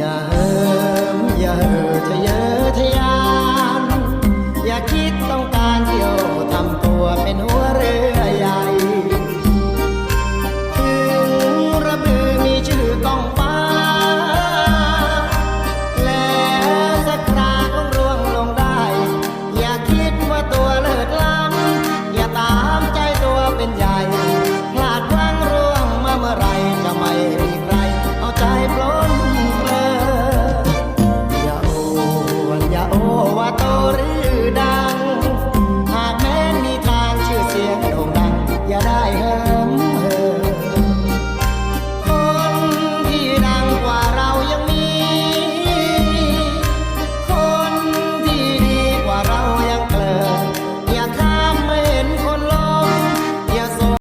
อย่าเหิมอย่าเหิทะเยอทะยาน อย่าคิดต้องการเที่ยวทำตัวเป็น down.